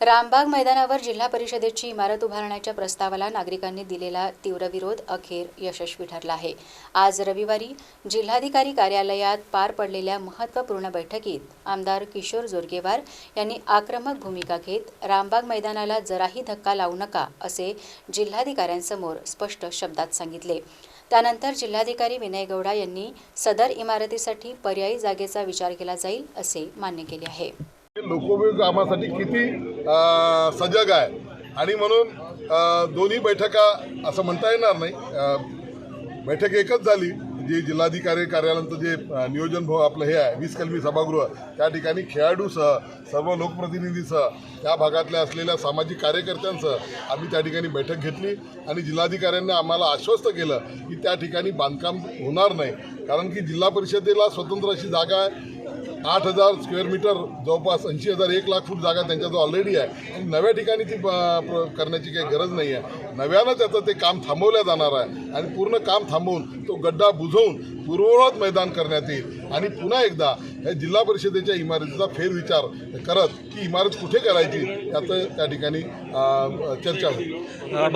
रामबाग मैदानावर जिल्हा परिषदेची इमारत उभारण्याच्या प्रस्तावाला नागरिकांनी दिलेला तीव्र विरोध अखेर यशस्वी ठरला आहे. आज रविवारी जिल्हाधिकारी कार्यालयात पार पडलेल्या महत्त्वपूर्ण बैठकीत आमदार किशोर जोरगेवार यांनी आक्रमक भूमिका घेत रामबाग मैदानाला जराही धक्का लावू नका असे जिल्हाधिकाऱ्यांसमोर स्पष्ट शब्दात सांगितले. त्यानंतर जिल्हाधिकारी विनय गौडा यांनी सदर इमारतीसाठी पर्यायी जागेचा विचार केला जाईल असे मान्य केले आहे. लोकोपयोगी कामासाठी किती सजग आहे. आणि म्हणून दोन्ही बैठका असं म्हणता येणार नाही. बैठक एकच झाली जे जिल्हाधिकारी कार्यालयाचं जे नियोजन भाऊ आपलं हे आहे वीस कलमी सभागृह त्या ठिकाणी खेळाडूसह सर्व लोकप्रतिनिधीसह त्या भागातल्या असलेल्या सामाजिक कार्यकर्त्यांसह आम्ही त्या ठिकाणी बैठक घेतली. आणि जिल्हाधिकाऱ्यांनी आम्हाला आश्वस्त केलं की त्या ठिकाणी बांधकाम होणार नाही. कारण की जिल्हा परिषदेला स्वतंत्र अशी जागा आहे. आठ हजार स्क्वेअर मीटर जवळपास ऐंशी हजार एक लाख फूट जागा त्यांच्याजवळ ऑलरेडी आहे. आणि नव्या ठिकाणी ती करण्याची काही गरज नाही आहे नव्यानं त्याचं ते काम थांबवलं जाणार आहे. आणि पूर्ण काम थांबवून तो गड्डा बुजवून पूर्ववत मैदान करण्यात येईल. आणि पुन्हा एकदा या जिल्हा परिषदेच्या इमारतीचा फेरविचार करत की इमारत कुठे करायची याचं त्या ठिकाणी चर्चा होईल. भाऊ